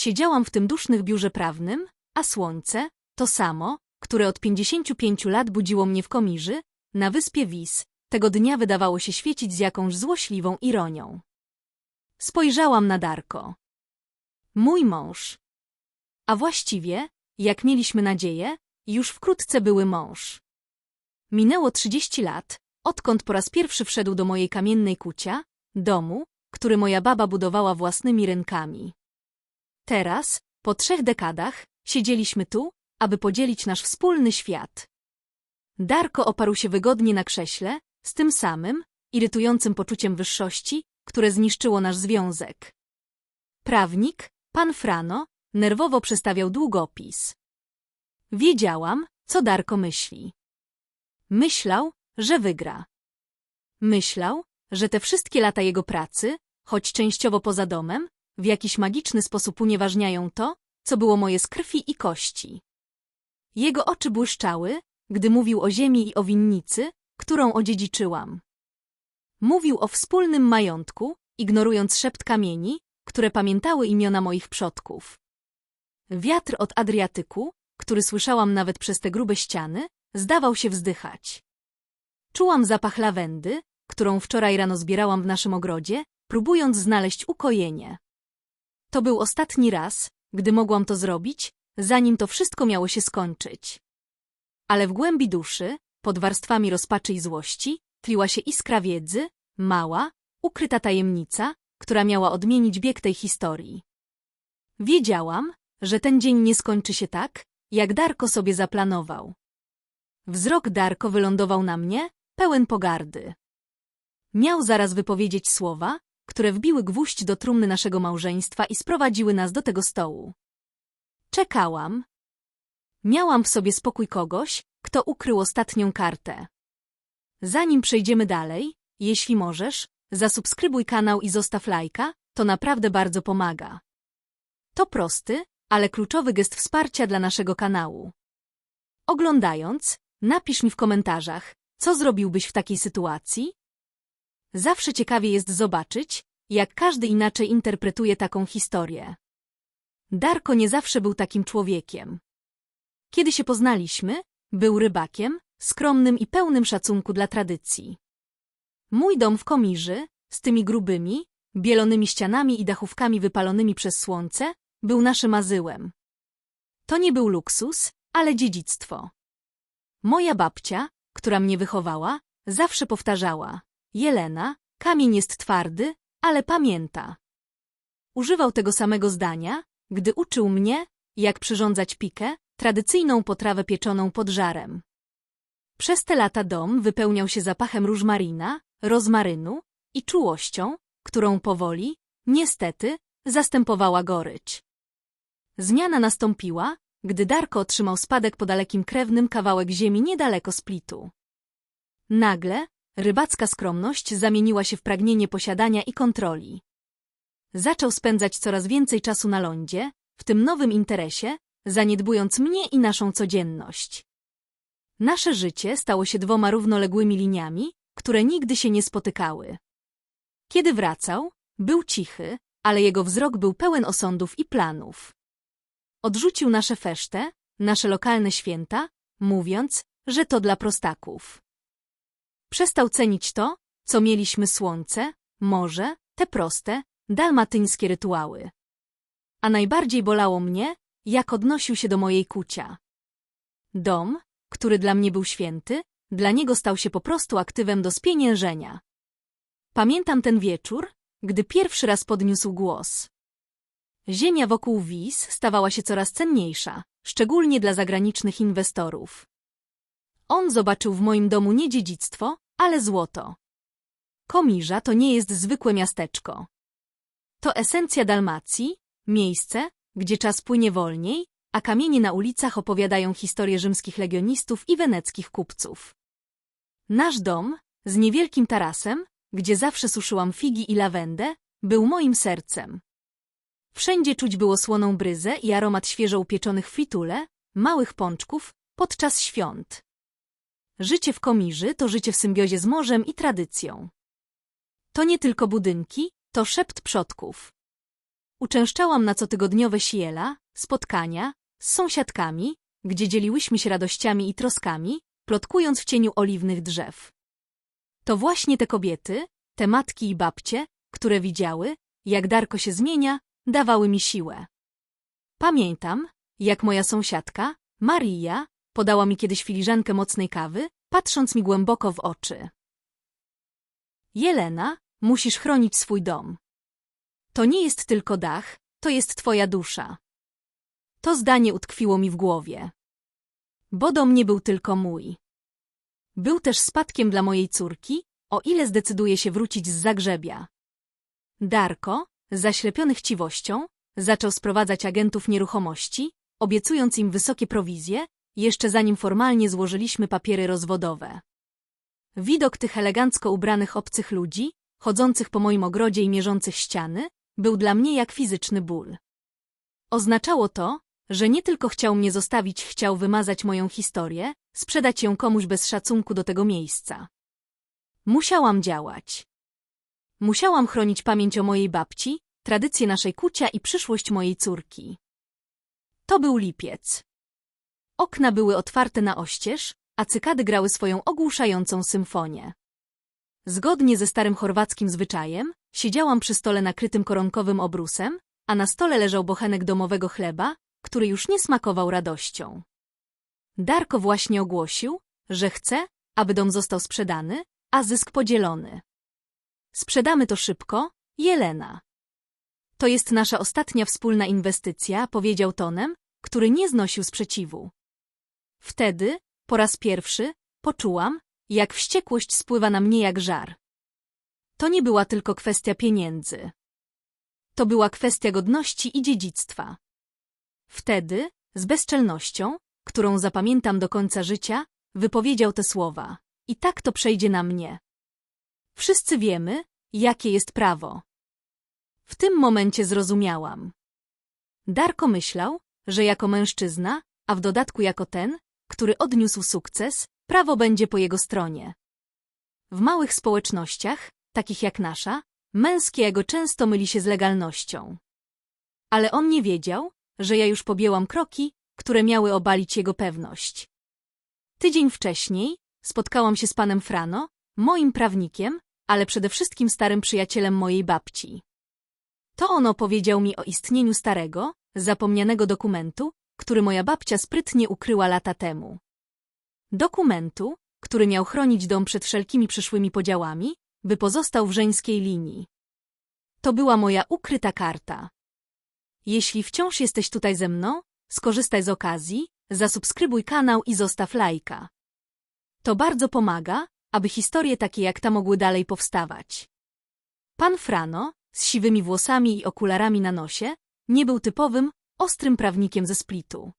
Siedziałam w tym dusznych biurze prawnym, a słońce, to samo, które od 55 lat budziło mnie w komiży, na wyspie Wis, tego dnia wydawało się świecić z jakąś złośliwą ironią. Spojrzałam na Darko. Mój mąż. A właściwie, jak mieliśmy nadzieję, już wkrótce były mąż. Minęło 30 lat, odkąd po raz pierwszy wszedł do mojej kamiennej kucia, domu, który moja baba budowała własnymi rękami. Teraz, po trzech dekadach, siedzieliśmy tu, aby podzielić nasz wspólny świat. Darko oparł się wygodnie na krześle, z tym samym, irytującym poczuciem wyższości, które zniszczyło nasz związek. Prawnik, pan Frano, nerwowo przestawiał długopis. Wiedziałam, co Darko myśli. Myślał, że wygra. Myślał, że te wszystkie lata jego pracy, choć częściowo poza domem, w jakiś magiczny sposób unieważniają to, co było moje z krwi i kości. Jego oczy błyszczały, gdy mówił o ziemi i o winnicy, którą odziedziczyłam. Mówił o wspólnym majątku, ignorując szept kamieni, które pamiętały imiona moich przodków. Wiatr od Adriatyku, który słyszałam nawet przez te grube ściany, zdawał się wzdychać. Czułam zapach lawendy, którą wczoraj rano zbierałam w naszym ogrodzie, próbując znaleźć ukojenie. To był ostatni raz, gdy mogłam to zrobić, zanim to wszystko miało się skończyć. Ale w głębi duszy, pod warstwami rozpaczy i złości, tliła się iskra wiedzy, mała, ukryta tajemnica, która miała odmienić bieg tej historii. Wiedziałam, że ten dzień nie skończy się tak, jak Darko sobie zaplanował. Wzrok Darko wylądował na mnie, pełen pogardy. Miał zaraz wypowiedzieć słowa, które wbiły gwóźdź do trumny naszego małżeństwa i sprowadziły nas do tego stołu. Czekałam. Miałam w sobie spokój kogoś, kto ukrył ostatnią kartę. Zanim przejdziemy dalej, jeśli możesz, zasubskrybuj kanał i zostaw lajka, to naprawdę bardzo pomaga. To prosty, ale kluczowy gest wsparcia dla naszego kanału. Oglądając, napisz mi w komentarzach, co zrobiłbyś w takiej sytuacji? Zawsze ciekawie jest zobaczyć, jak każdy inaczej interpretuje taką historię. Darko nie zawsze był takim człowiekiem. Kiedy się poznaliśmy, był rybakiem, skromnym i pełnym szacunku dla tradycji. Mój dom w Komiży, z tymi grubymi, bielonymi ścianami i dachówkami wypalonymi przez słońce, był naszym azyłem. To nie był luksus, ale dziedzictwo. Moja babcia, która mnie wychowała, zawsze powtarzała Jelena, kamień jest twardy, ale pamięta. Używał tego samego zdania, gdy uczył mnie, jak przyrządzać pikę, tradycyjną potrawę pieczoną pod żarem. Przez te lata dom wypełniał się zapachem różmarina, rozmarynu i czułością, którą powoli, niestety, zastępowała gorycz. Zmiana nastąpiła, gdy Darko otrzymał spadek po dalekim krewnym kawałek ziemi niedaleko Splitu. Nagle rybacka skromność zamieniła się w pragnienie posiadania i kontroli. Zaczął spędzać coraz więcej czasu na lądzie, w tym nowym interesie, zaniedbując mnie i naszą codzienność. Nasze życie stało się dwoma równoległymi liniami, które nigdy się nie spotykały. Kiedy wracał, był cichy, ale jego wzrok był pełen osądów i planów. Odrzucił nasze feszte, nasze lokalne święta, mówiąc, że to dla prostaków. Przestał cenić to, co mieliśmy słońce, morze, te proste, dalmatyńskie rytuały. A najbardziej bolało mnie, jak odnosił się do mojej kucia. Dom, który dla mnie był święty, dla niego stał się po prostu aktywem do spieniężenia. Pamiętam ten wieczór, gdy pierwszy raz podniósł głos. Ziemia wokół wiz stawała się coraz cenniejsza, szczególnie dla zagranicznych inwestorów. On zobaczył w moim domu nie dziedzictwo, ale złoto. Komirza to nie jest zwykłe miasteczko. To esencja Dalmacji, miejsce, gdzie czas płynie wolniej, a kamienie na ulicach opowiadają historię rzymskich legionistów i weneckich kupców. Nasz dom, z niewielkim tarasem, gdzie zawsze suszyłam figi i lawendę, był moim sercem. Wszędzie czuć było słoną bryzę i aromat świeżo upieczonych fritule, małych pączków, podczas świąt. Życie w Komiży to życie w symbiozie z morzem i tradycją. To nie tylko budynki, to szept przodków. uczęszczałam na cotygodniowe siela, spotkania z sąsiadkami, gdzie dzieliłyśmy się radościami i troskami, plotkując w cieniu oliwnych drzew. To właśnie te kobiety, te matki i babcie, które widziały, jak Darko się zmienia, dawały mi siłę. Pamiętam, jak moja sąsiadka, Maria, podała mi kiedyś filiżankę mocnej kawy, patrząc mi głęboko w oczy. Jelena, musisz chronić swój dom. To nie jest tylko dach, to jest twoja dusza. To zdanie utkwiło mi w głowie. Bo dom nie był tylko mój. Był też spadkiem dla mojej córki, o ile zdecyduje się wrócić z Zagrzebia. Darko, zaślepiony chciwością, zaczął sprowadzać agentów nieruchomości, obiecując im wysokie prowizje, jeszcze zanim formalnie złożyliśmy papiery rozwodowe. Widok tych elegancko ubranych obcych ludzi, chodzących po moim ogrodzie i mierzących ściany, był dla mnie jak fizyczny ból. Oznaczało to, że nie tylko chciał mnie zostawić, chciał wymazać moją historię, sprzedać ją komuś bez szacunku do tego miejsca. Musiałam działać. Musiałam chronić pamięć o mojej babci, tradycje naszej kucia i przyszłość mojej córki. To był lipiec. Okna były otwarte na oścież, a cykady grały swoją ogłuszającą symfonię. Zgodnie ze starym chorwackim zwyczajem, siedziałam przy stole nakrytym koronkowym obrusem, a na stole leżał bochenek domowego chleba, który już nie smakował radością. Darko właśnie ogłosił, że chce, aby dom został sprzedany, a zysk podzielony. Sprzedamy to szybko, Jelena. To jest nasza ostatnia wspólna inwestycja, powiedział tonem, który nie znosił sprzeciwu. Wtedy, po raz pierwszy, poczułam, jak wściekłość spływa na mnie jak żar. To nie była tylko kwestia pieniędzy. To była kwestia godności i dziedzictwa. Wtedy, z bezczelnością, którą zapamiętam do końca życia, wypowiedział te słowa. I tak to przejdzie na mnie. Wszyscy wiemy, jakie jest prawo. W tym momencie zrozumiałam. Darko myślał, że jako mężczyzna, a w dodatku jako ten, który odniósł sukces, prawo będzie po jego stronie. W małych społecznościach, takich jak nasza, męskie ego często myli się z legalnością. Ale on nie wiedział, że ja już pobiełam kroki, które miały obalić jego pewność. Tydzień wcześniej spotkałam się z panem Frano, moim prawnikiem, ale przede wszystkim starym przyjacielem mojej babci. To on opowiedział mi o istnieniu starego, zapomnianego dokumentu, który moja babcia sprytnie ukryła lata temu. Dokumentu, który miał chronić dom przed wszelkimi przyszłymi podziałami, by pozostał w żeńskiej linii. To była moja ukryta karta. Jeśli wciąż jesteś tutaj ze mną, skorzystaj z okazji, zasubskrybuj kanał i zostaw lajka. To bardzo pomaga, aby historie takie jak ta mogły dalej powstawać. Pan Frano, z siwymi włosami i okularami na nosie, nie był typowym, ostrym prawnikiem ze Splitu.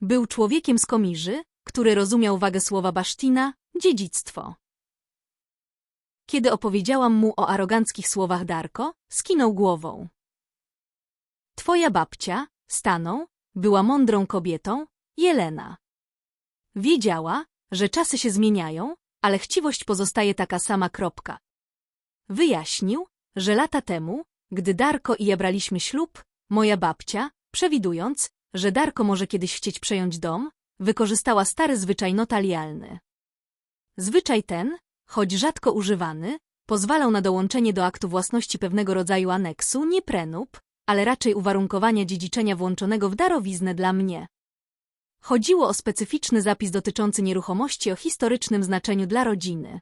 Był człowiekiem z Komiży, który rozumiał wagę słowa Basztina, dziedzictwo. Kiedy opowiedziałam mu o aroganckich słowach Darko, skinął głową. Twoja babcia, Staną, była mądrą kobietą, Jelena. Wiedziała, że czasy się zmieniają, ale chciwość pozostaje taka sama kropka. Wyjaśnił, że lata temu, gdy Darko i ja braliśmy ślub, moja babcia, przewidując, że Darko może kiedyś chcieć przejąć dom, wykorzystała stary zwyczaj notarialny. Zwyczaj ten, choć rzadko używany, pozwalał na dołączenie do aktu własności pewnego rodzaju aneksu, nie prenup, ale raczej uwarunkowania dziedziczenia włączonego w darowiznę dla mnie. Chodziło o specyficzny zapis dotyczący nieruchomości o historycznym znaczeniu dla rodziny.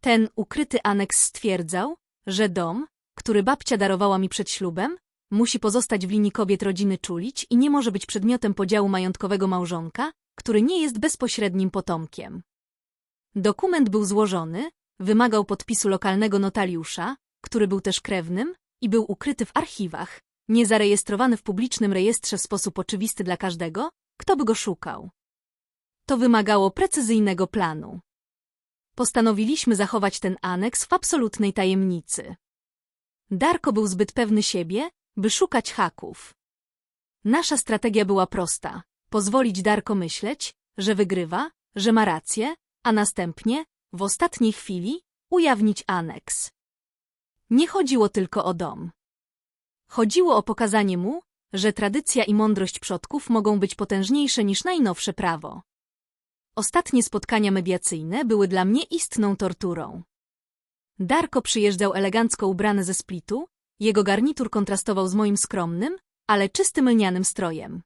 Ten ukryty aneks stwierdzał, że dom, który babcia darowała mi przed ślubem, musi pozostać w linii kobiet rodziny Czulić i nie może być przedmiotem podziału majątkowego małżonka, który nie jest bezpośrednim potomkiem. Dokument był złożony, wymagał podpisu lokalnego notariusza, który był też krewnym i był ukryty w archiwach, niezarejestrowany w publicznym rejestrze w sposób oczywisty dla każdego, kto by go szukał. To wymagało precyzyjnego planu. Postanowiliśmy zachować ten aneks w absolutnej tajemnicy. Darko był zbyt pewny siebie, by szukać haków. Nasza strategia była prosta. Pozwolić Darko myśleć, że wygrywa, że ma rację, a następnie, w ostatniej chwili, ujawnić aneks. Nie chodziło tylko o dom. Chodziło o pokazanie mu, że tradycja i mądrość przodków mogą być potężniejsze niż najnowsze prawo. Ostatnie spotkania mediacyjne były dla mnie istną torturą. Darko przyjeżdżał elegancko ubrany ze splitu, jego garnitur kontrastował z moim skromnym, ale czystym lnianym strojem.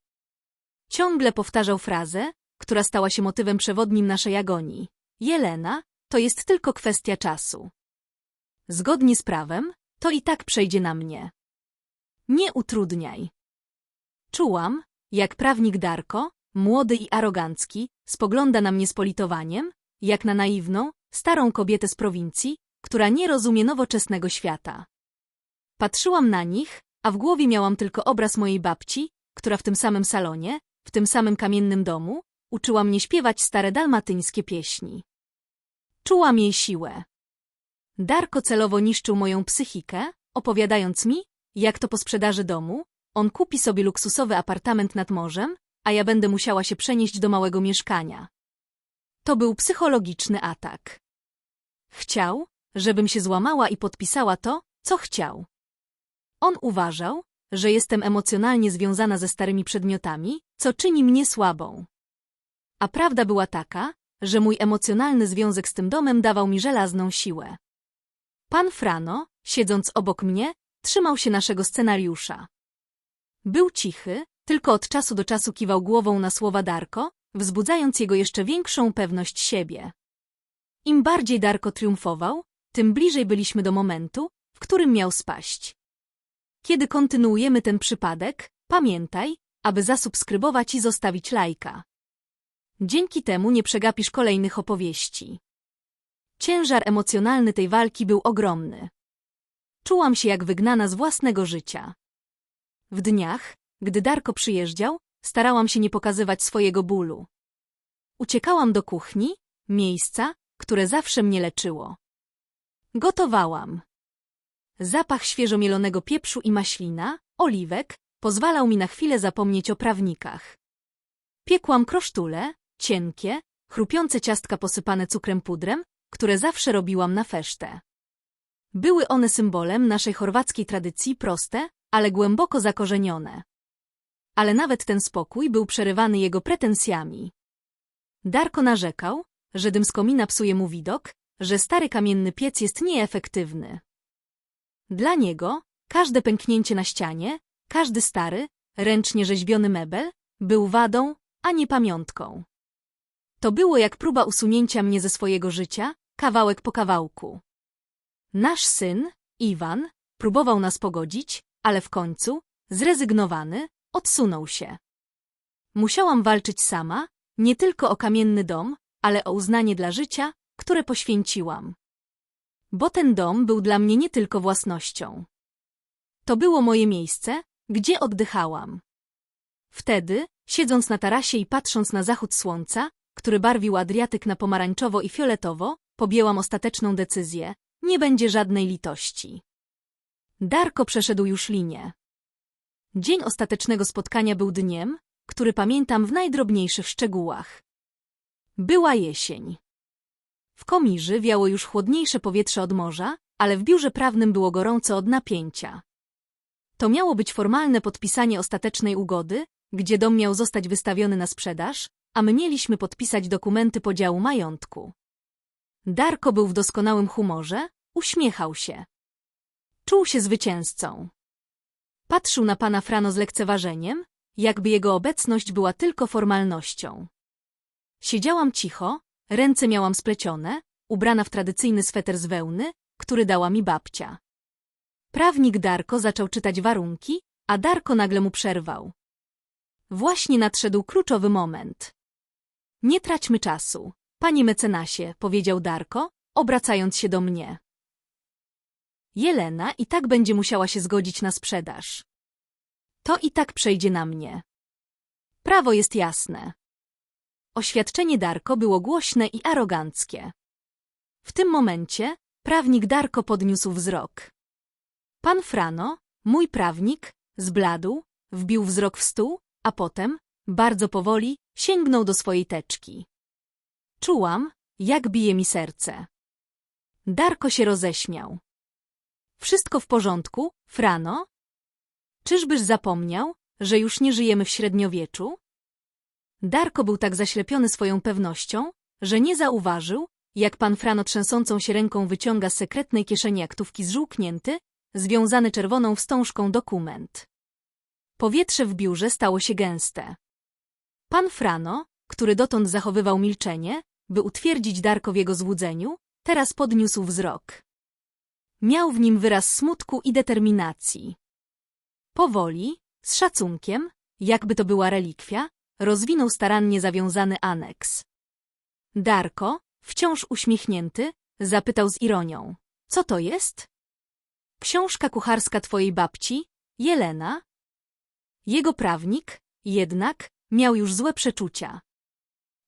Ciągle powtarzał frazę, która stała się motywem przewodnim naszej agonii. Jelena, to jest tylko kwestia czasu. Zgodnie z prawem, to i tak przejdzie na mnie. Nie utrudniaj. Czułam, jak prawnik Darko, młody i arogancki, spogląda na mnie z politowaniem, jak na naiwną, starą kobietę z prowincji, która nie rozumie nowoczesnego świata. Patrzyłam na nich, a w głowie miałam tylko obraz mojej babci, która w tym samym salonie, w tym samym kamiennym domu, uczyła mnie śpiewać stare dalmatyńskie pieśni. Czułam jej siłę. Darko celowo niszczył moją psychikę, opowiadając mi, jak to po sprzedaży domu, on kupi sobie luksusowy apartament nad morzem, a ja będę musiała się przenieść do małego mieszkania. To był psychologiczny atak. Chciał, żebym się złamała i podpisała to, co chciał. On uważał, że jestem emocjonalnie związana ze starymi przedmiotami, co czyni mnie słabą. A prawda była taka, że mój emocjonalny związek z tym domem dawał mi żelazną siłę. Pan Frano, siedząc obok mnie, trzymał się naszego scenariusza. Był cichy, tylko od czasu do czasu kiwał głową na słowa Darko, wzbudzając jego jeszcze większą pewność siebie. Im bardziej Darko triumfował, tym bliżej byliśmy do momentu, w którym miał spaść. Kiedy kontynuujemy ten przypadek, pamiętaj, aby zasubskrybować i zostawić lajka. Dzięki temu nie przegapisz kolejnych opowieści. Ciężar emocjonalny tej walki był ogromny. Czułam się jak wygnana z własnego życia. W dniach, gdy Darko przyjeżdżał, starałam się nie pokazywać swojego bólu. Uciekałam do kuchni, miejsca, które zawsze mnie leczyło. Gotowałam. Zapach świeżo mielonego pieprzu i maślina, oliwek, pozwalał mi na chwilę zapomnieć o prawnikach. Piekłam krosztule, cienkie, chrupiące ciastka posypane cukrem pudrem, które zawsze robiłam na feштę. Były one symbolem naszej chorwackiej tradycji proste, ale głęboko zakorzenione. Ale nawet ten spokój był przerywany jego pretensjami. Darko narzekał, że dym z komina psuje mu widok, że stary kamienny piec jest nieefektywny. Dla niego każde pęknięcie na ścianie, każdy stary, ręcznie rzeźbiony mebel był wadą, a nie pamiątką. To było jak próba usunięcia mnie ze swojego życia, kawałek po kawałku. Nasz syn, Iwan, próbował nas pogodzić, ale w końcu, zrezygnowany, odsunął się. Musiałam walczyć sama, nie tylko o kamienny dom, ale o uznanie dla życia, które poświęciłam. Bo ten dom był dla mnie nie tylko własnością. To było moje miejsce, gdzie oddychałam. Wtedy, siedząc na tarasie i patrząc na zachód słońca, który barwił Adriatyk na pomarańczowo i fioletowo, podjęłam ostateczną decyzję. Nie będzie żadnej litości. Darko przeszedł już linię. Dzień ostatecznego spotkania był dniem, który pamiętam w najdrobniejszych szczegółach. Była jesień. W komiży wiało już chłodniejsze powietrze od morza, ale w biurze prawnym było gorąco od napięcia. To miało być formalne podpisanie ostatecznej ugody, gdzie dom miał zostać wystawiony na sprzedaż, a my mieliśmy podpisać dokumenty podziału majątku. Darko był w doskonałym humorze, uśmiechał się. Czuł się zwycięzcą. Patrzył na pana Frano z lekceważeniem, jakby jego obecność była tylko formalnością. Siedziałam cicho, ręce miałam splecione, ubrana w tradycyjny sweter z wełny, który dała mi babcia. Prawnik Darko zaczął czytać warunki, a Darko nagle mu przerwał. Właśnie nadszedł kluczowy moment. Nie traćmy czasu, panie mecenasie, powiedział Darko, obracając się do mnie. Jelena i tak będzie musiała się zgodzić na sprzedaż. To i tak przejdzie na mnie. Prawo jest jasne. Oświadczenie Darko było głośne i aroganckie. W tym momencie prawnik Darko podniósł wzrok. Pan Frano, mój prawnik, zbladł, wbił wzrok w stół, a potem, bardzo powoli, sięgnął do swojej teczki. Czułam, jak bije mi serce. Darko się roześmiał. Wszystko w porządku, Frano? Czyżbyś zapomniał, że już nie żyjemy w średniowieczu? Darko był tak zaślepiony swoją pewnością, że nie zauważył, jak pan Frano trzęsącą się ręką wyciąga z sekretnej kieszeni aktówki zżółknięty, związany czerwoną wstążką dokument. Powietrze w biurze stało się gęste. Pan Frano, który dotąd zachowywał milczenie, by utwierdzić Darko w jego złudzeniu, teraz podniósł wzrok. Miał w nim wyraz smutku i determinacji. Powoli, z szacunkiem, jakby to była relikwia, rozwinął starannie zawiązany aneks. Darko, wciąż uśmiechnięty, zapytał z ironią. Co to jest? Książka kucharska twojej babci, Jelena? Jego prawnik, jednak, miał już złe przeczucia.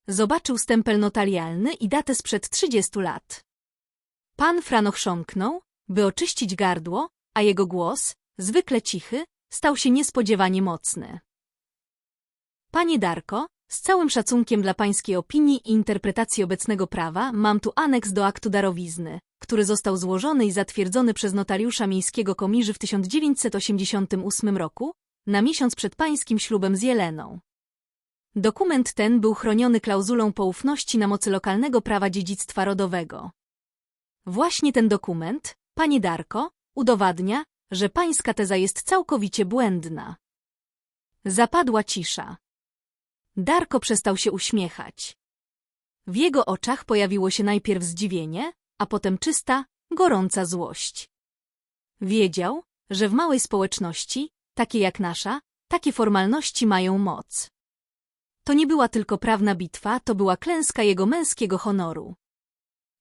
Zobaczył stempel notarialny i datę sprzed trzydziestu lat. Pan Frano chrząknął, by oczyścić gardło, a jego głos, zwykle cichy, stał się niespodziewanie mocny. Panie Darko, z całym szacunkiem dla pańskiej opinii i interpretacji obecnego prawa mam tu aneks do aktu darowizny, który został złożony i zatwierdzony przez notariusza miejskiego Komiży w 1988 roku, na miesiąc przed pańskim ślubem z Jeleną. Dokument ten był chroniony klauzulą poufności na mocy lokalnego prawa dziedzictwa rodowego. Właśnie ten dokument, panie Darko, udowadnia, że pańska teza jest całkowicie błędna. Zapadła cisza. Darko przestał się uśmiechać. W jego oczach pojawiło się najpierw zdziwienie, a potem czysta, gorąca złość. Wiedział, że w małej społeczności, takiej jak nasza, takie formalności mają moc. To nie była tylko prawna bitwa, to była klęska jego męskiego honoru.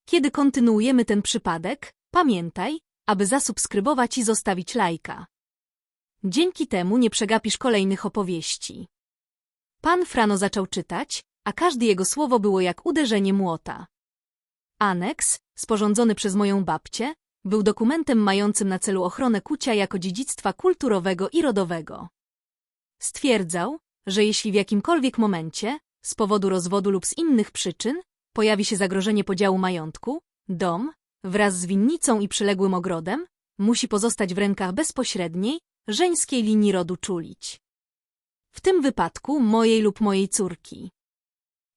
Kiedy kontynuujemy ten przypadek, pamiętaj, aby zasubskrybować i zostawić lajka. Dzięki temu nie przegapisz kolejnych opowieści. Pan Frano zaczął czytać, a każde jego słowo było jak uderzenie młota. Aneks, sporządzony przez moją babcię, był dokumentem mającym na celu ochronę kucia jako dziedzictwa kulturowego i rodowego. Stwierdzał, że jeśli w jakimkolwiek momencie, z powodu rozwodu lub z innych przyczyn, pojawi się zagrożenie podziału majątku, dom, wraz z winnicą i przyległym ogrodem, musi pozostać w rękach bezpośredniej, żeńskiej linii rodu czulić. W tym wypadku mojej lub mojej córki.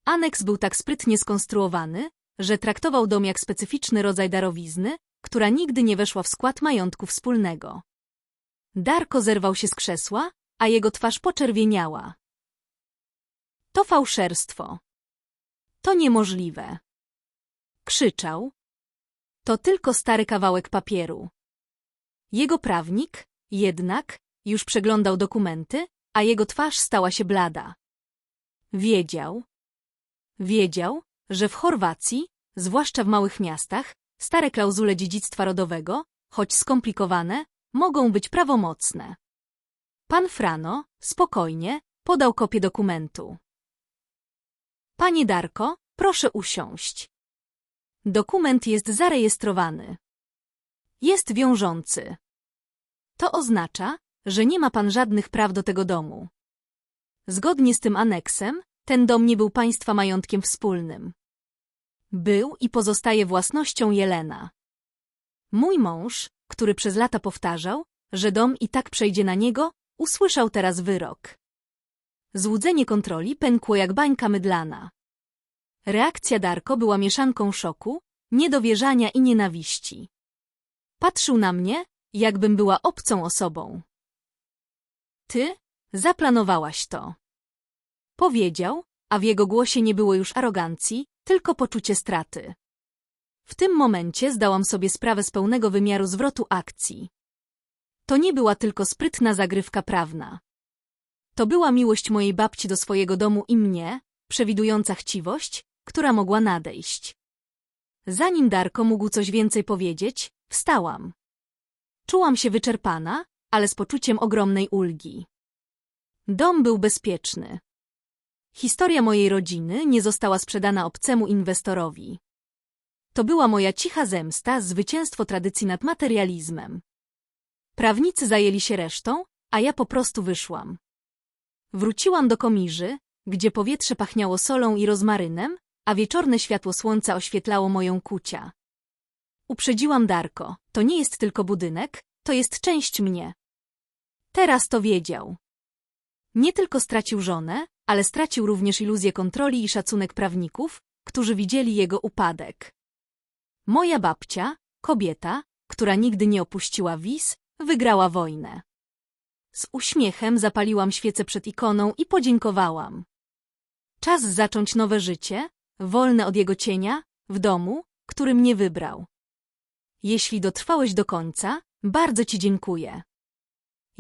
Aneks był tak sprytnie skonstruowany, że traktował dom jak specyficzny rodzaj darowizny, która nigdy nie weszła w skład majątku wspólnego. Darko zerwał się z krzesła, a jego twarz poczerwieniała. To fałszerstwo. To niemożliwe. Krzyczał. To tylko stary kawałek papieru. Jego prawnik, jednak, już przeglądał dokumenty, a jego twarz stała się blada. Wiedział. Wiedział, że w Chorwacji, zwłaszcza w małych miastach, stare klauzule dziedzictwa rodowego, choć skomplikowane, mogą być prawomocne. Pan Frano, spokojnie, podał kopię dokumentu. Panie Darko, proszę usiąść. Dokument jest zarejestrowany. Jest wiążący. To oznacza, że nie ma pan żadnych praw do tego domu. Zgodnie z tym aneksem, ten dom nie był państwa majątkiem wspólnym. Był i pozostaje własnością Jelena. Mój mąż, który przez lata powtarzał, że dom i tak przejdzie na niego, usłyszał teraz wyrok. Złudzenie kontroli pękło jak bańka mydlana. Reakcja Darko była mieszanką szoku, niedowierzania i nienawiści. Patrzył na mnie, jakbym była obcą osobą. Ty zaplanowałaś to. Powiedział, a w jego głosie nie było już arogancji, tylko poczucie straty. W tym momencie zdałam sobie sprawę z pełnego wymiaru zwrotu akcji. To nie była tylko sprytna zagrywka prawna. To była miłość mojej babci do swojego domu i mnie, przewidująca chciwość, która mogła nadejść. Zanim Darko mógł coś więcej powiedzieć, wstałam. Czułam się wyczerpana, ale z poczuciem ogromnej ulgi. Dom był bezpieczny. Historia mojej rodziny nie została sprzedana obcemu inwestorowi. To była moja cicha zemsta, zwycięstwo tradycji nad materializmem. Prawnicy zajęli się resztą, a ja po prostu wyszłam. Wróciłam do komiży, gdzie powietrze pachniało solą i rozmarynem, a wieczorne światło słońca oświetlało moją kucia. Uprzedziłam Darko, to nie jest tylko budynek, to jest część mnie. Teraz to wiedział. Nie tylko stracił żonę, ale stracił również iluzję kontroli i szacunek prawników, którzy widzieli jego upadek. Moja babcia, kobieta, która nigdy nie opuściła wiz, wygrała wojnę. Z uśmiechem zapaliłam świecę przed ikoną i podziękowałam. Czas zacząć nowe życie, wolne od jego cienia, w domu, który mnie wybrał. Jeśli dotrwałeś do końca, bardzo Ci dziękuję.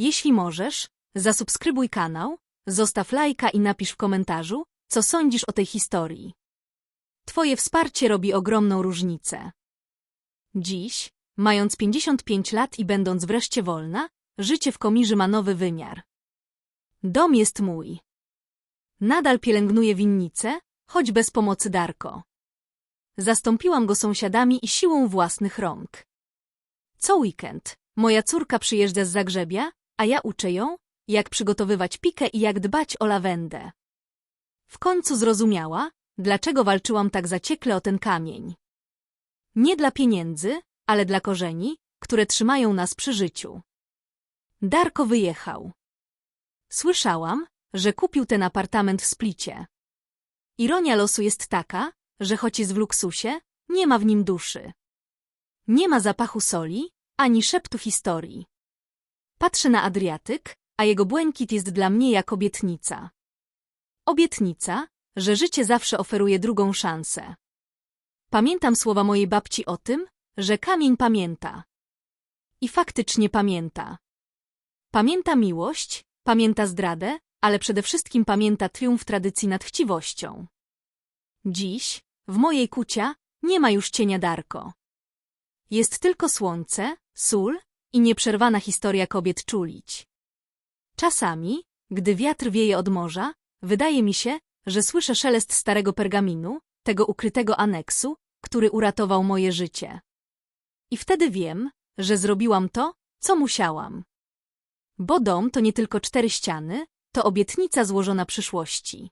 Jeśli możesz, zasubskrybuj kanał, zostaw lajka i napisz w komentarzu, co sądzisz o tej historii. Twoje wsparcie robi ogromną różnicę. Dziś, mając 55 lat i będąc wreszcie wolna, życie w Komiży ma nowy wymiar. Dom jest mój. Nadal pielęgnuję winnicę, choć bez pomocy Darko. Zastąpiłam go sąsiadami i siłą własnych rąk. Co weekend moja córka przyjeżdża z Zagrzebia, a ja uczę ją, jak przygotowywać pikę i jak dbać o lawendę. W końcu zrozumiała, dlaczego walczyłam tak zaciekle o ten kamień. Nie dla pieniędzy, ale dla korzeni, które trzymają nas przy życiu. Darko wyjechał. Słyszałam, że kupił ten apartament w Splicie. Ironia losu jest taka, że choć jest w luksusie, nie ma w nim duszy. Nie ma zapachu soli, ani szeptu historii. Patrzę na Adriatyk, a jego błękit jest dla mnie jak obietnica. Obietnica, że życie zawsze oferuje drugą szansę. Pamiętam słowa mojej babci o tym, że kamień pamięta. I faktycznie pamięta. Pamięta miłość, pamięta zdradę, ale przede wszystkim pamięta triumf tradycji nad chciwością. Dziś, w mojej kucia, nie ma już cienia Darko. Jest tylko słońce, sól i nieprzerwana historia kobiet czulić. Czasami, gdy wiatr wieje od morza, wydaje mi się, że słyszę szelest starego pergaminu, tego ukrytego aneksu, który uratował moje życie. I wtedy wiem, że zrobiłam to, co musiałam. Bo dom to nie tylko cztery ściany, to obietnica złożona przyszłości.